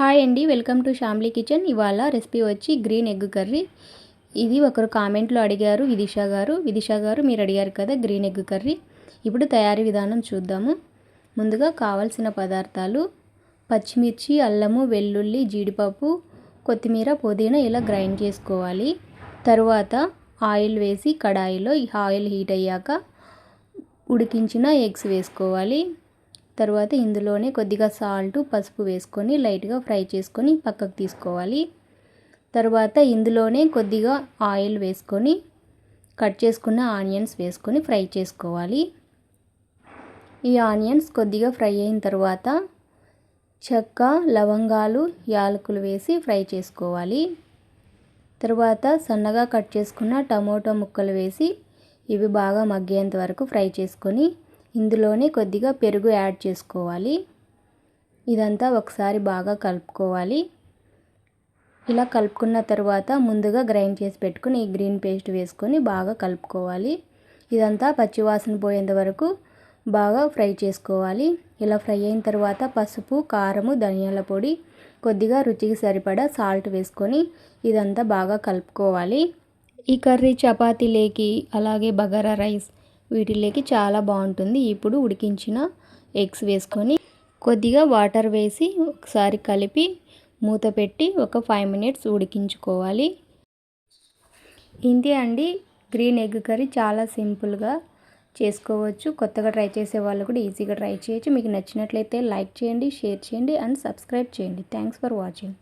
Hi అండి welcome to Shamli kitchen ఇవాళ recipe వచ్చి గ్రీన్ ఎగ్ కర్రీ ఇది ఒకరు కామెంట్లో అడిగారు విదిష గారు. విదిష గారు మీరు అడిగారు కదా గ్రీన్ ఎగ్ కర్రీ ఇప్పుడు తయారీ విధానం చూద్దాము. ముందుగా కావలసిన పదార్థాలు పచ్చిమిర్చి అల్లము వెల్లుల్లి జీడిపప్పు కొత్తిమీర పుదీనా ఇలా గ్రైండ్ చేసుకోవాలి. తరువాత ఆయిల్ వేసి కడాయిలో ఆయిల్ హీట్ అయ్యాక ఉడికించిన ఎగ్స్ వేసుకోవాలి. తర్వాత ఇందులోనే కొద్దిగా సాల్ట్ పసుపు వేసుకొని లైట్గా ఫ్రై చేసుకొని పక్కకు తీసుకోవాలి. తర్వాత ఇందులోనే కొద్దిగా ఆయిల్ వేసుకొని కట్ చేసుకున్న ఆనియన్స్ వేసుకొని ఫ్రై చేసుకోవాలి. ఈ ఆనియన్స్ కొద్దిగా ఫ్రై అయిన తర్వాత చెక్క లవంగాలు యాలకులు వేసి ఫ్రై చేసుకోవాలి. తర్వాత సన్నగా కట్ చేసుకున్న టమోటో ముక్కలు వేసి ఇవి బాగా మగ్గేంత వరకు ఫ్రై చేసుకొని ఇందులోనే కొద్దిగా పెరుగు యాడ్ చేసుకోవాలి. ఇదంతా ఒకసారి బాగా కలుపుకోవాలి. ఇలా కలుపుకున్న తర్వాత ముందుగా గ్రైండ్ చేసి పెట్టుకుని ఈ గ్రీన్ పేస్ట్ వేసుకొని బాగా కలుపుకోవాలి. ఇదంతా పచ్చివాసన పోయేంత వరకు బాగా ఫ్రై చేసుకోవాలి. ఇలా ఫ్రై అయిన తర్వాత పసుపు కారము ధనియాల పొడి కొద్దిగా రుచికి సరిపడా సాల్ట్ వేసుకొని ఇదంతా బాగా కలుపుకోవాలి. ఈ కర్రీ చపాతీలేకి అలాగే బగారా రైస్ వీటిలోకి చాలా బాగుంటుంది. ఇప్పుడు ఉడికించిన ఎగ్స్ వేసుకొని కొద్దిగా వాటర్ వేసి ఒకసారి కలిపి మూత పెట్టి ఒక ఫైవ్ మినిట్స్ ఉడికించుకోవాలి. ఇంతే అండి. గ్రీన్ ఎగ్ కర్రీ చాలా సింపుల్గా చేసుకోవచ్చు. కొత్తగా ట్రై చేసే వాళ్ళు కూడా ఈజీగా ట్రై చేయొచ్చు. మీకు నచ్చినట్లయితే లైక్ చేయండి షేర్ చేయండి అండ్ సబ్స్క్రైబ్ చేయండి. Thanks for watching.